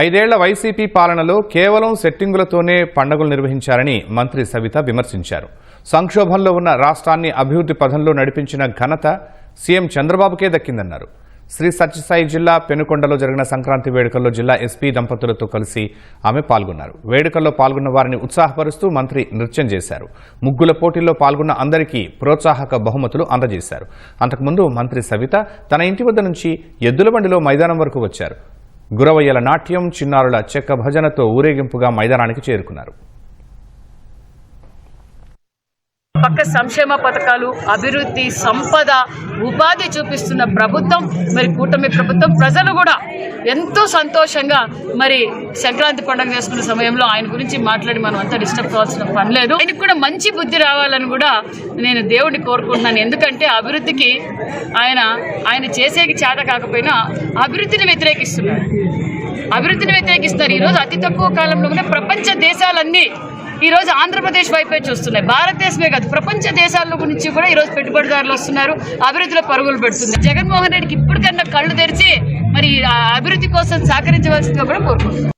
ఐదేళ్ళ వైసీపీ పాలనలో కేవలం సెట్టింగులతోనే పండుగలు నిర్వహించారని మంత్రి సవిత విమర్శించారు. సంక్షోభంలో ఉన్న రాష్ట్రాన్ని అభివృద్ధి పథంలో నడిపించిన ఘనత సీఎం చంద్రబాబుకే దక్కిందన్నారు. శ్రీ సత్యసాయి జిల్లా పెనుకొండలో జరిగిన సంక్రాంతి వేడుకల్లో జిల్లా ఎస్పీ దంపతులతో కలిసి ఆమె పాల్గొన్నారు. వేడుకల్లో పాల్గొన్న వారిని ఉత్సాహపరుస్తూ మంత్రి నృత్యం చేశారు. ముగ్గుల పోటీల్లో పాల్గొన్న అందరికీ ప్రోత్సాహక బహుమతులు అందజేశారు. అంతకుముందు మంత్రి సవిత తన ఇంటి వద్ద నుంచి ఎద్దుల బండిలో మైదానం వరకు వచ్చారు. గురవయ్యల నాట్యం చిన్నారుల చెక్క భజనతో ఊరేగింపుగా మైదానానికి చేరుకున్నారు. పక్క సంక్షేమ పథకాలు అభివృద్ధి సంపద ఉపాధి చూపిస్తున్న ప్రభుత్వం మరి కూటమి ప్రభుత్వం ప్రజలు కూడా ఎంతో సంతోషంగా మరి సంక్రాంతి పండుగ చేసుకున్న సమయంలో ఆయన గురించి మాట్లాడి మనం అంతా డిస్టర్బ్ కావాల్సిన పని లేదు. ఆయనకు కూడా మంచి బుద్ధి రావాలని కూడా నేను దేవుడిని కోరుకుంటున్నాను. ఎందుకంటే అభివృద్ధికి ఆయన ఆయన చేసేకి చేత కాకపోయినా అభివృద్ధిని వ్యతిరేకిస్తున్నారు. అభివృద్ధిని వ్యతిరేకిస్తున్నారు. ఈరోజు అతి తక్కువ కాలంలోనే ప్రపంచ దేశాలన్నీ ఈ రోజు ఆంధ్రప్రదేశ్ వైపే చూస్తున్నాయి. భారతదేశమే కాదు ప్రపంచ దేశాల గురించి కూడా ఈ రోజు పెట్టుబడిదారులు వస్తున్నారు అభివృద్ధిలో పరుగులు పెడుతుంది జగన్మోహన్ రెడ్డికి ఇప్పటికన్నా కళ్ళు తెరిచి మరి ఆ అభివృద్ధి కోసం సహకరించవలసిందిగా కూడా కోరుకుంటున్నాను